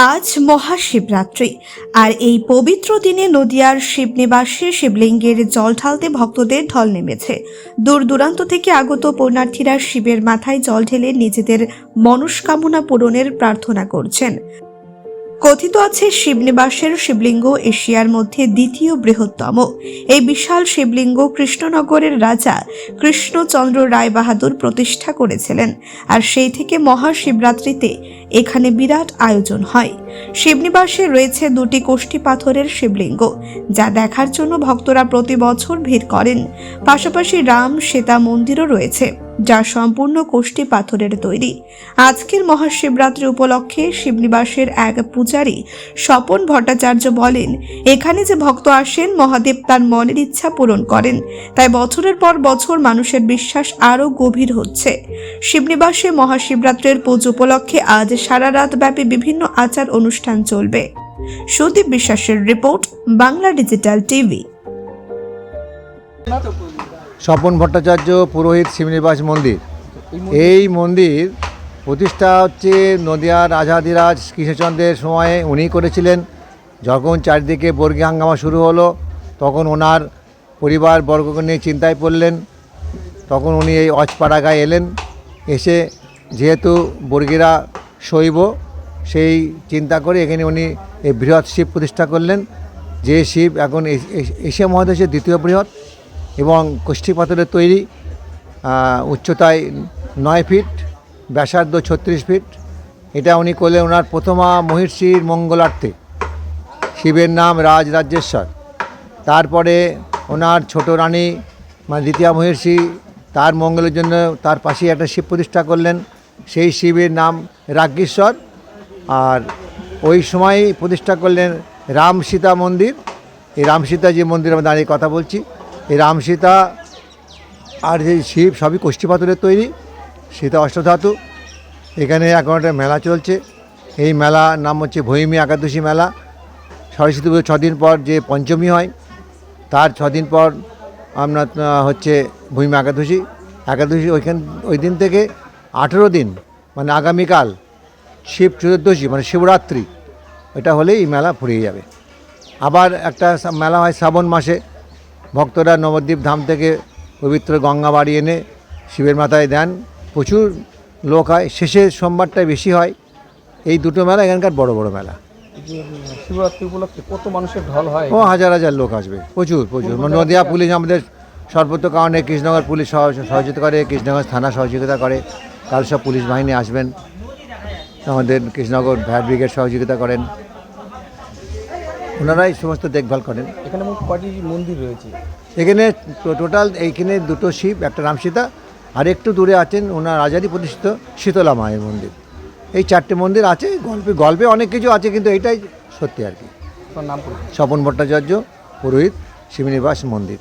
আজ মহাশিবরাত্রি। আর এই পবিত্র দিনে নদিয়ার শিবনিবাসে শিবলিঙ্গের জল ঢালতে ভক্তদের ঢল নেমেছে। দূর দূরান্ত থেকে আগত পুণ্যার্থীরা শিবের মাথায় জল ঢেলে নিজেদের মনস্কামনা পূরণের প্রার্থনা করছেন। কথিত আছে শিবনিবাসের শিবলিঙ্গ এশিয়ার মধ্যে দ্বিতীয় বৃহত্তম। এই বিশাল শিবলিঙ্গ কৃষ্ণনগরের রাজা কৃষ্ণচন্দ্র রায় বাহাদুর প্রতিষ্ঠা করেছিলেন আর সেই থেকে মহাশিবরাত্রিতে এখানে বিরাট আয়োজন হয়। শিবনিবাসে রয়েছে দুটি কোষ্ঠী পাথরের শিবলিঙ্গ, যা দেখার জন্য ভক্তরা প্রতি বছর ভিড় করেন। পাশাপাশি রাম সীতা মন্দিরও রয়েছে। যা সম্পূর্ণ কোষ্ঠী পাথরের তৈরি। আজকের মহাশিবরাত্রি উপলক্ষে শিবনিবাসের এক পূজারী স্বপন ভট্টাচার্য বলেন, এখানে যে ভক্ত আসেন, মহাদেব তার মনের ইচ্ছা পূরণ করেন। তাই বছরের পর বছর মানুষের বিশ্বাস আরও গভীর হচ্ছে। শিবনিবাসে মহাশিবরাত্রির পুজো উপলক্ষে আজ সারা রাত ব্যাপী বিভিন্ন আচার অনুষ্ঠান চলবে। সুদীপ বিশ্বাসের report, Bangla digital TV. Swapan Bhattacharya, পুরোহিত শ্রীনিবাস মন্দির। এই মন্দির প্রতিষ্ঠা হচ্ছে নদিয়ার রাজাধিরাজ কৃষ্ণচন্দ্রের সময়ে। উনি করেছিলেন। যখন চারিদিকে বর্গী হাঙ্গামা শুরু হলো, তখন ওনার পরিবার বর্গকে নিয়ে চিন্তায় পড়লেন। তখন উনি এই অজপাড়াগায় এলেন। এসে যেহেতু বর্গীরা শৈব, সেই চিন্তা করে এখানে উনি এই বৃহৎ শিব প্রতিষ্ঠা করলেন। যে শিব এখন এশিয়া মহাদেশের দ্বিতীয় বৃহৎ। এবং কোষ্ঠী পাথরের তৈরি উচ্চতায় নয় ফিট, ব্যাসার্ধ ছত্রিশ ফিট। এটা উনি করলেন ওনার প্রথমা মহিষীর মঙ্গলার্থে। শিবের নাম রাজরাজ্যেশ্বর তারপরে ওনার ছোট রানী মানে দ্বিতীয় মহিষী তার মঙ্গলের জন্য তার পাশেই একটা শিব প্রতিষ্ঠা করলেন। সেই শিবের নাম রাজ্ঞেশ্বর আর ওই সময়ই প্রতিষ্ঠা করলেন রাম সীতা মন্দির। এই রাম সীতা যে মন্দিরে আমরা দাঁড়িয়ে কথা বলছি এই রাম সীতা আর যে শিব সবই কোষ্ঠী পাথরের তৈরি, সীতা অষ্টধাতু। এখানে এখন একটা মেলা চলছে। এই মেলা নাম হচ্ছে ভৈমী একাদশী মেলা। সরস্বতী পুজো ছদিন পর যে পঞ্চমী হয়, তার ছদিন পর আপনার হচ্ছে ভূমি একাদশী। একাদশী ওইখান ওই দিন থেকে আঠেরো দিন মানে আগামীকাল শিব চতুর্দশী মানে শিবরাত্রি, এটা হলেই এই মেলা ফুরিয়ে যাবে। আবার একটা মেলা হয় শ্রাবণ মাসে। ভক্তরা নবদ্বীপ ধাম থেকে পবিত্র গঙ্গা বাড়ি এনে শিবের মাথায় দেন। প্রচুর লোক হয়। শেষে সোমবারটাই বেশি হয়। এই দুটো মেলা এখানকার বড় বড় মেলা। শিবরাত্রি উপলক্ষে কত মানুষের ঢল হয়। ও হাজার হাজার লোক আসবে। প্রচুর প্রচুর। মানে নদিয়া পুলিশ আমাদের সর্বত্র কারণে কৃষ্ণনগর পুলিশ সহযোগিতা করে কৃষ্ণনগর থানা সহযোগিতা করে। কাল সব পুলিশ বাহিনী আসবেন। আমাদের কৃষ্ণনগর ফায়ার ব্রিগেড সহযোগিতা করেন। ওনারাই সমস্ত দেখভাল করেন। এখানে মোট কয়টি মন্দির রয়েছে? এখানে টোটাল এইখানে দুটো শিব একটা রামসীতা আর একটু দূরে আছেন ওনার রাজারই প্রতিষ্ঠিত শীতলা মায়ের মন্দির। এই চারটে মন্দির আছে গল্পে গল্পে অনেক কিছু আছে কিন্তু এইটাই সত্যি আর কি। নাম স্বপন ভট্টাচার্য পুরোহিত শিবনিবাস মন্দির।